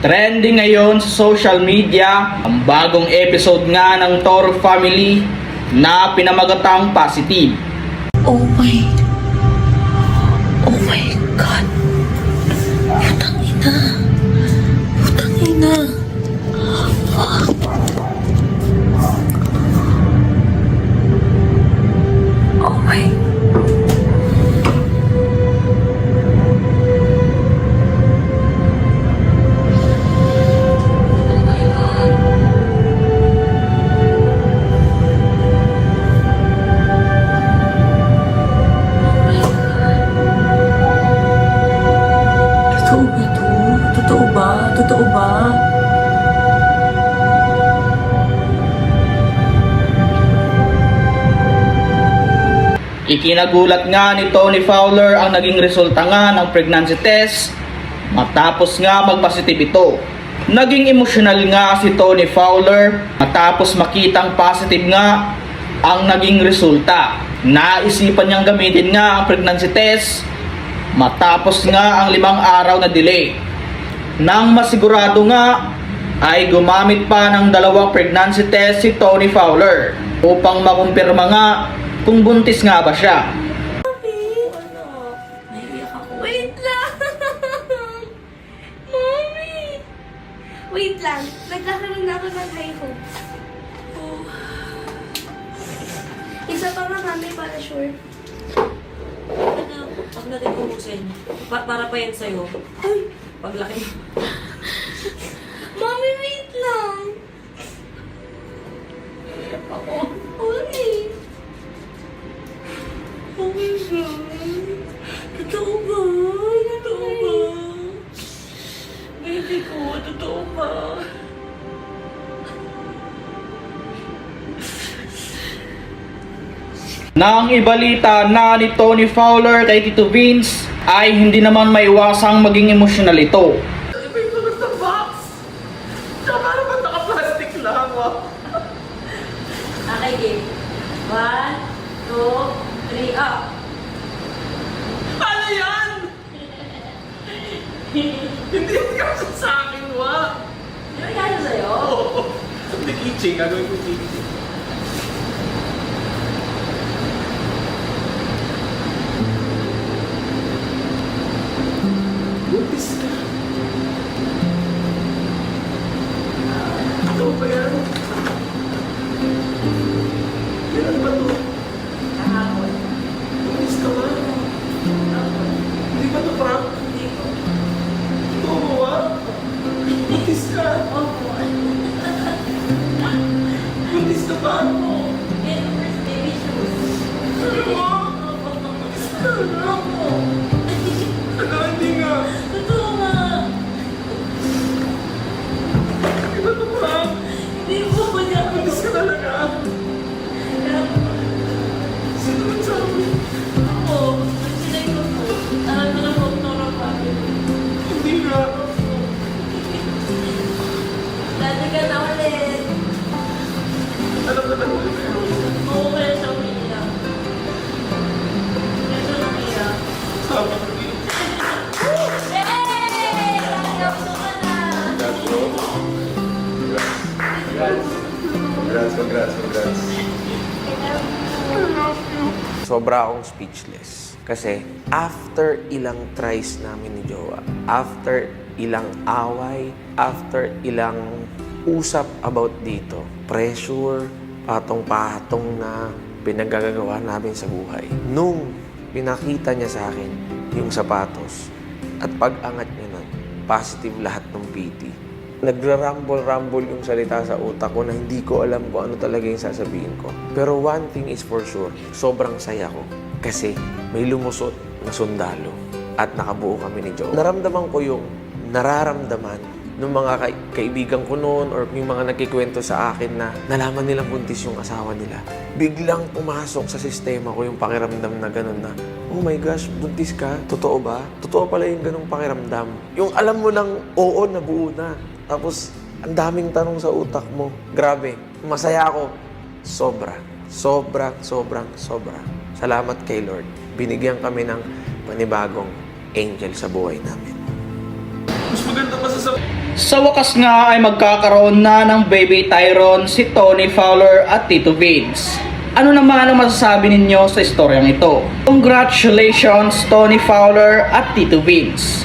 Trending ngayon sa social media ang bagong episode nga ng Toro Family na pinamagatang positive. Ikinagulat nga ni Tony Fowler ang naging resulta nga ng pregnancy test matapos nga magpositive ito. Naging emosyonal nga si Tony Fowler matapos makitang positive nga ang naging resulta. Naisipan niyang gamitin nga ang pregnancy test matapos nga ang limang araw na delay. Nang masigurado nga ay gumamit pa ng dalawang pregnancy test si Tony Fowler upang makumpirma nga kung buntis nga ba siya. Mami, ano? Naiiyak ako. Wait lang! Mami! Wait lang, nagkakaroon na ako ng high hope. Oh, Isa pa nga mami para sure. ano? Pag natin kumusin, pa para pa yan sa'yo. Ay! Paglaki. Nang ibalita na ni Tony Fowler kay Tito Vince ay hindi naman maiwasang maging emosyonal ito. Okay, game. One, two, three, up. Ano yan? Hindi ka sa akin, wa. Ano nangyari sa'yo? Oo. Hindi kitchen, gagawin ko kitchen. Ba yan? Kailan ba to? Kahapon. Buntis ka ba? Hindi ba to prank? Hindi ko. Ito mo, wa? Buntis ka. Opo. Buntis ka ba? Yan ang first baby shoes. Ano mo? Opo. Buntis ka. Opo. Congrats, congrats, congrats. Sobra akong speechless. Kasi after ilang tries namin ni Jowa, after ilang away, after ilang usap about dito, pressure, patong-patong na pinagagagawa namin sa buhay. Nung pinakita niya sa akin yung sapatos at pag-angat niya nun, positive lahat ng PT. Nagra-rumble-rumble yung salita sa utak ko na hindi ko alam kung ano talaga yung sasabihin ko. Pero one thing is for sure, sobrang saya ko. Kasi may lumusot na sundalo at nakabuo kami ni Joe. Naramdaman ko yung nararamdaman ng mga kai- kaibigan ko noon or yung mga nagkikwento sa akin na nalaman nilang buntis yung asawa nila. Biglang pumasok sa sistema ko yung pakiramdam na ganun na, oh my gosh, buntis ka? Totoo ba? Totoo pala yung ganung pakiramdam. Yung alam mo lang, oo, nabuo na. Tapos, ang daming tanong sa utak mo. Grabe, masaya ako. Sobra. Sobra, sobrang, sobra. Salamat kay Lord. Binigyan kami ng panibagong angel sa buhay namin. Mas maganda pa sa sa... Sa wakas nga ay magkakaroon na ng baby Tyron si Tony Fowler at Tito Vince. Ano naman ang masasabi ninyo sa istoryang ito? Congratulations Tony Fowler at Tito Vince!